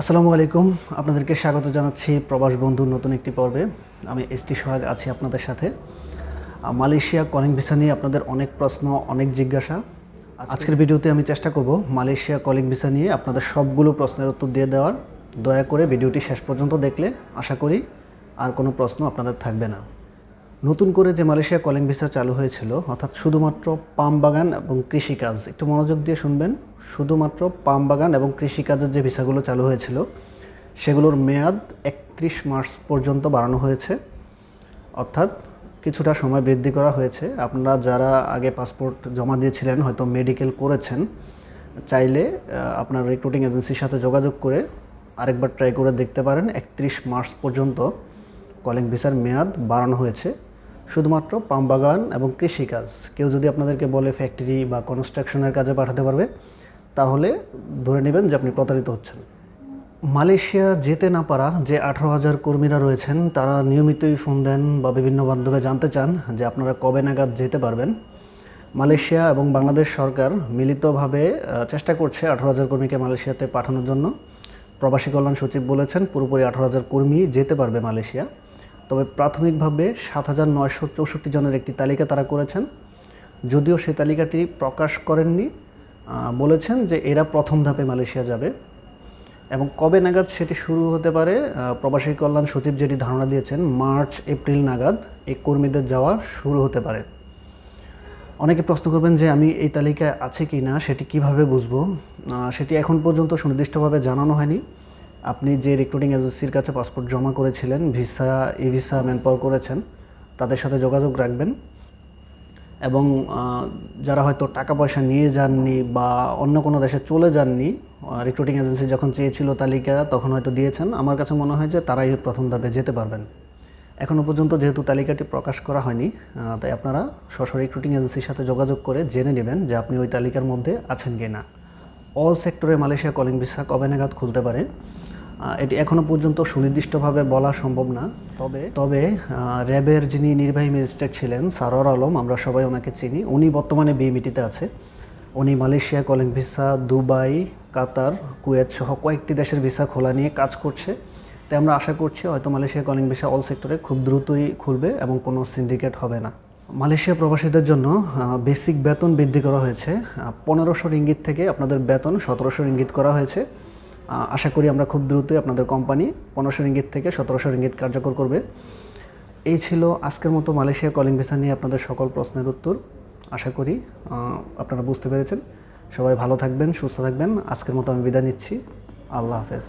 আসসালামু আলাইকুম। আপনাদেরকে স্বাগত জানাচ্ছি প্রবাস বন্ধুর নতুন একটি পর্বে। আমি এস টি সোহাগ আছি আপনাদের সাথে। মালয়েশিয়া কলিং ভিসা নিয়ে আপনাদের অনেক প্রশ্ন অনেক জিজ্ঞাসা। আজকের ভিডিওতে আমি চেষ্টা করব মালয়েশিয়া কলিং ভিসা নিয়ে আপনাদের সবগুলো প্রশ্নের উত্তর দিয়ে দেওয়ার। দয়া করে ভিডিওটি শেষ পর্যন্ত দেখলে আশা করি আর কোনো প্রশ্ন আপনাদের থাকবে না। নতুন করে যে মালয়েশিয়া কলিং ভিসা চালু হয়েছিল, অর্থাৎ শুধুমাত্র পাম বাগান এবং কৃষিকাজ, একটু মনোযোগ দিয়ে শুনবেন, শুধুমাত্র পাম বাগান এবং কৃষিকাজের যে ভিসাগুলো চালু হয়েছিল, সেগুলোর মেয়াদ একত্রিশ মার্চ পর্যন্ত বাড়ানো হয়েছে, অর্থাৎ কিছুটা সময় বৃদ্ধি করা হয়েছে। আপনারা যারা আগে পাসপোর্ট জমা দিয়েছিলেন, হয়তো মেডিকেল করেছেন, চাইলে আপনার রিক্রুটিং এজেন্সির সাথে যোগাযোগ করে আরেকবার ট্রাই করে দেখতে পারেন। একত্রিশ মার্চ পর্যন্ত কলিং ভিসার মেয়াদ বাড়ানো হয়েছে। শুধুমাত্র পাম বাগান এবং কৃষিকাজ। কেউ যদি আপনাদেরকে বলে ফ্যাক্টরি বা কনস্ট্রাকশনের কাজে পাঠাতে পারবে, তাহলে ধরে নেবেন যে আপনি প্রতারিত হচ্ছেন। মালয়েশিয়া যেতে না পারা যে আঠারো হাজার কর্মীরা রয়েছেন, তারা নিয়মিতই ফোন দেন বা বিভিন্ন মাধ্যমে জানতে চান যে আপনারা কবে নাগাদ যেতে পারবেন। মালয়েশিয়া এবং বাংলাদেশ সরকার মিলিতভাবে চেষ্টা করছে আঠারো হাজার কর্মীকে মালয়েশিয়াতে পাঠানোর জন্য। প্রবাসী কল্যাণ সচিব বলেছেন, পুরোপুরি আঠারো হাজার কর্মী যেতে পারবে মালয়েশিয়া। তবে প্রাথমিকভাবে সাত হাজার নয়শো চৌষট্টি জনের একটি তালিকা তারা করেছেন। যদিও সেই তালিকাটি প্রকাশ করেননি বলেছেন যে এরা প্রথম ধাপে মালয়েশিয়া যাবে। এবং কবে নাগাদ সেটি শুরু হতে পারে প্রবাসী কল্যাণ সচিব যেটি ধারণা দিয়েছেন, মার্চ, এপ্রিল নাগাদ এই কর্মীদের যাওয়া শুরু হতে পারে। অনেকে প্রশ্ন করবেন যে আমি এই তালিকায় আছে কি না, সেটি কীভাবে বুঝব? সেটি এখন পর্যন্ত সুনির্দিষ্টভাবে জানানো হয়নি। আপনি যে রিক্রুটিং এজেন্সির কাছে পাসপোর্ট জমা করেছিলেন ভিসা ই ভিসা ম্যানপাওয়ার করেছেন, তাদের সাথে যোগাযোগ রাখবেন। এবং যারা হয়তো টাকা পয়সা নিয়ে যাননি বা অন্য কোনো দেশে চলে যাননি রিক্রুটিং এজেন্সি যখন চেয়েছিল তালিকা, তখন হয়তো দিয়েছেন। আমার কাছে মনে হয় যে তারাই প্রথম ধাপে যেতে পারবেন। এখনও পর্যন্ত যেহেতু তালিকাটি প্রকাশ করা হয়নি তাই আপনারা সশরী রিক্রুটিং এজেন্সির সাথে যোগাযোগ করে জেনে নেবেন যে আপনি ওই তালিকার মধ্যে আছেন কি না অল সেক্টরে মালয়েশিয়া কলিং ভিসা কবে নাগাদ খুলতে পারে। এটি এখনও পর্যন্ত সুনির্দিষ্টভাবে বলা সম্ভব না। তবে তবে র্যাবের যিনি নির্বাহী ম্যাজিস্ট্রেট ছিলেন, সারোয়ার আলম, আমরা সবাই ওনাকে চিনি। উনি বর্তমানে বিএমিটিতে আছে। উনি Malaysia, calling visa, Dubai, Qatar, Kuwait সহ কয়েকটি দেশের ভিসা খোলা নিয়ে কাজ করছে। তাই আমরা আশা করছি হয়তো মালয়েশিয়া, কলিং ভিসা অল সেক্টরে খুব দ্রুতই খুলবে এবং কোনো সিন্ডিকেট হবে না। মালয়েশিয়া প্রবাসীদের জন্য বেসিক বেতন বৃদ্ধি করা হয়েছে। পনেরোশো রিঙ্গিত থেকে আপনাদের বেতন সতেরোশো রিঙ্গিত করা হয়েছে। আশা করি আমরা খুব দ্রুতই আপনাদের কোম্পানি পনেরোশো রিঙ্গিত থেকে সতেরোশো রিঙ্গিত কার্যকর করবে। এই ছিল আজকের মতো মালয়েশিয়া কলিং ভিসা নিয়ে আপনাদের সকল প্রশ্নের উত্তর। আশা করি আপনারা বুঝতে পেরেছেন। সবাই ভালো থাকবেন, সুস্থ থাকবেন। আজকের মতো আমি বিদায় নিচ্ছি। আল্লাহ হাফেজ।